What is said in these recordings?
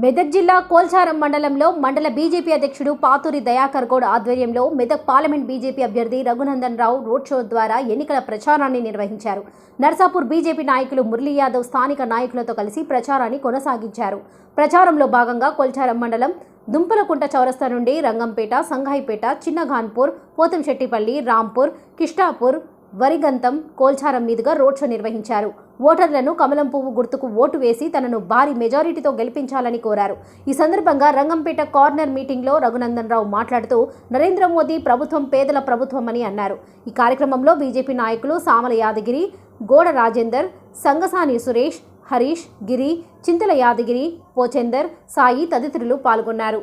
మెదక్ జిల్లా కోల్చారం మండలంలో మండల బీజేపీ అధ్యక్షుడు పాతూరి దయాకర్ గౌడ్ ఆధ్వర్యంలో మెదక్ పార్లమెంట్ బీజేపీ అభ్యర్థి రఘునందన్ రావు రోడ్ షో ద్వారా ఎన్నికల ప్రచారాన్ని నిర్వహించారు. నర్సాపూర్ బీజేపీ నాయకులు మురళీ యాదవ్ స్థానిక నాయకులతో కలిసి ప్రచారాన్ని కొనసాగించారు. ప్రచారంలో భాగంగా కోల్చారం మండలం దుంపలకుంట చౌరస్తా నుండి రంగంపేట సంఘాయిపేట చిన్నఘాన్పూర్ పోతంశెట్టిపల్లి రాంపూర్ కిష్టాపూర్ వరిగంతం కోల్చారం మీదుగా రోడ్ షో నిర్వహించారు. ఓటర్లను కమలం పువ్వు గుర్తుకు ఓటు వేసి తనను భారీ మెజారిటీతో గెలిపించాలని కోరారు. ఈ సందర్భంగా రంగంపేట కార్నర్ మీటింగ్లో రఘునందన్ రావు మాట్లాడుతూ నరేంద్ర మోదీ ప్రభుత్వం పేదల ప్రభుత్వం అని అన్నారు. ఈ కార్యక్రమంలో బీజేపీ నాయకులు సామల యాదగిరి గోడ రాజేందర్ సంగసాని సురేష్ హరీష్ గిరి చింతల యాదగిరి పోచెందర్ సాయి తదితరులు పాల్గొన్నారు.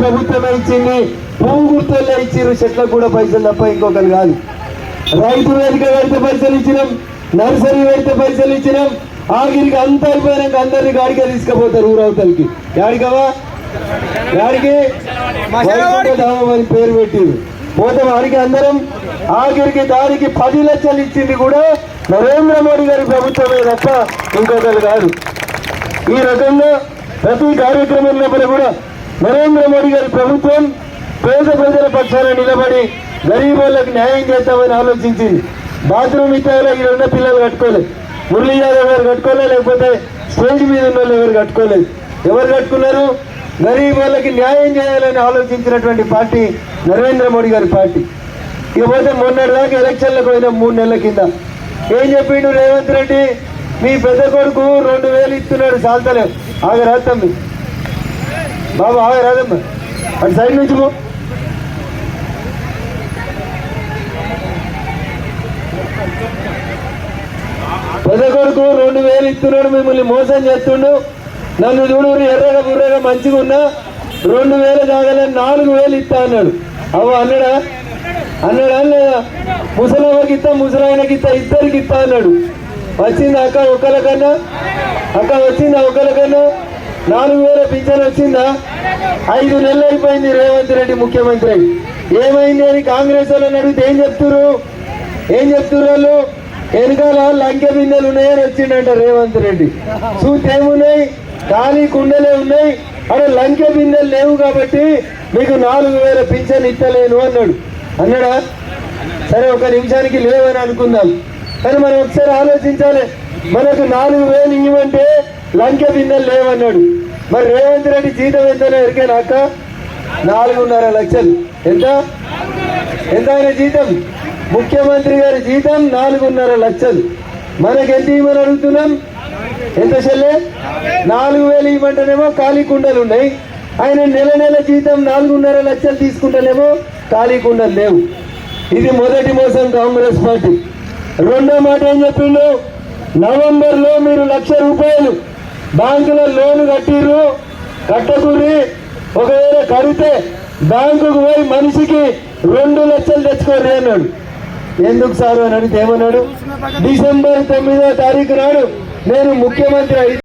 ప్రభుత్వమే ఇచ్చింది. పువ్వు గుర్తుల్లో ఇచ్చారు చెట్లకు కూడా పైసలు తప్ప ఇంకొకరు కాదు. రైతు వేదిక పెడితే పైసలు ఇచ్చినాం నర్సరీ పెడితే పైసలు ఇచ్చినాం ఆఖరికి అంతా అయిపోయినాక అందరినీ గాడిగా తీసుకుపోతారు ఊరవతలకి యాడికవా యాడికి? ధామం అని పేరు పెట్టిరు. పోతాం ఆడికి అందరం ఆఖరికి దానికి పది లక్షలు ఇచ్చింది కూడా నరేంద్ర మోడీ గారి ప్రభుత్వమే తప్ప ఇంకొకరు కాదు. ఈ రకంగా ప్రతి కార్యక్రమంలో కూడా నరేంద్ర మోడీ గారి ప్రభుత్వం పేద ప్రజల పక్షాన నిలబడి గరీబ్ వాళ్ళకి న్యాయం చేద్దామని ఆలోచించింది బాత్రూమ్ ఇతర ఇక్కడ ఉన్న పిల్లలు కట్టుకోలేదు మురళీ యాదవ్ గారు కట్టుకోలేదు లేకపోతే స్టేజ్ మీద ఉన్న వాళ్ళు ఎవరు కట్టుకోలేదు ఎవరు కట్టుకున్నారు? గరీబ్ వాళ్ళకి న్యాయం చేయాలని ఆలోచించినటువంటి పార్టీ నరేంద్ర మోడీ గారి పార్టీ. ఇకపోతే మొన్నటిదాకా ఎలక్షన్లకు పోయిన మూడు నెలల కింద. ఏం చెప్పిండు రేవంత్ రెడ్డి? మీ పెద్ద కొడుకు రెండు వేలు ఇస్తున్నాడు చాలతలేవు ఆగరాదమ్మి బాబు ఆగరాదమ్మ అటు సైడ్ నుంచి కొడుకు రెండు వేలు ఇస్తున్నాడు మిమ్మల్ని మోసం చేస్తుండు. నన్ను చూడు ఎర్రగా బుర్రగా మంచిగా ఉన్నా. రెండు వేలు కాగలే నాలుగు వేలు ఇస్తా అన్నాడు. అవ్వ అన్నాడా? అన్నాడా? లేదా ముసలమ్మకి ఇస్తా ముసలాయనకి ఇస్తా ఇద్దరికి ఇస్తా అన్నాడు. వచ్చింది అక్క ఒకరికన్నా అక్క వచ్చిందా ఒకరికన్నా నాలుగు వేల పింఛన్ వచ్చిందా? ఐదు నెలలు అయిపోయింది రేవంత్ రెడ్డి ముఖ్యమంత్రి. ఏమైంది అని కాంగ్రెస్ వాళ్ళని అడిగితే ఏం చెప్తున్నారు ఏం చెప్తున్నారు వాళ్ళు? వెనకాల లంకె బిందెలు ఉన్నాయని వచ్చిండట రేవంత్ రెడ్డి. చూతేమున్నాయి ఖాళీ కుండలే ఉన్నాయి. అక్కడ లంకె బిందెలు లేవు కాబట్టి మీకు నాలుగు వేల పింఛన్ ఇస్తలేను అన్నాడు. అన్నాడా? సరే ఒక నిమిషానికి లేవని అనుకుందాం. కానీ మనం ఒకసారి ఆలోచించాలి. మనకు నాలుగు వేలు ఇవ్వమంటే లంకె బిందెలు లేవన్నాడు. మరి రేవంత్ రెడ్డి జీతం ఎంతనో ఎరికేనాక నాలుగున్నర లక్షలు. ఎంత? ఎంత ఆయన జీతం? ముఖ్యమంత్రి గారి జీతం నాలుగున్నర లక్షలు. మనకెంత ఎంత ఇవ్వమని అడుగుతున్నాం. ఎంత చెల్లే? నాలుగు వేలు ఇవ్వమంటేనేమో ఖాళీ కుండలు ఉన్నాయి. ఆయన నెల నెల జీతం నాలుగున్నర లక్షలు తీసుకుంటేనేమో ఖాళీ కుండలు లేవు. ఇది మొదటి మోసం కాంగ్రెస్ పార్టీ. రెండో మాట ఏం చెప్పిండు? నవంబర్లో మీరు లక్ష రూపాయలు బ్యాంకులో లోన్ కట్టిర్రు. కట్టకూరి ఒకవేళ కడితే బ్యాంకుకు పోయి మనిషికి రెండు లక్షలు తెచ్చుకోరు అన్నాడు. ఎందుకు సార్ అని అడిగితే ఏమన్నాడు? డిసెంబర్ తొమ్మిదో తారీఖు నాడు నేను ముఖ్యమంత్రి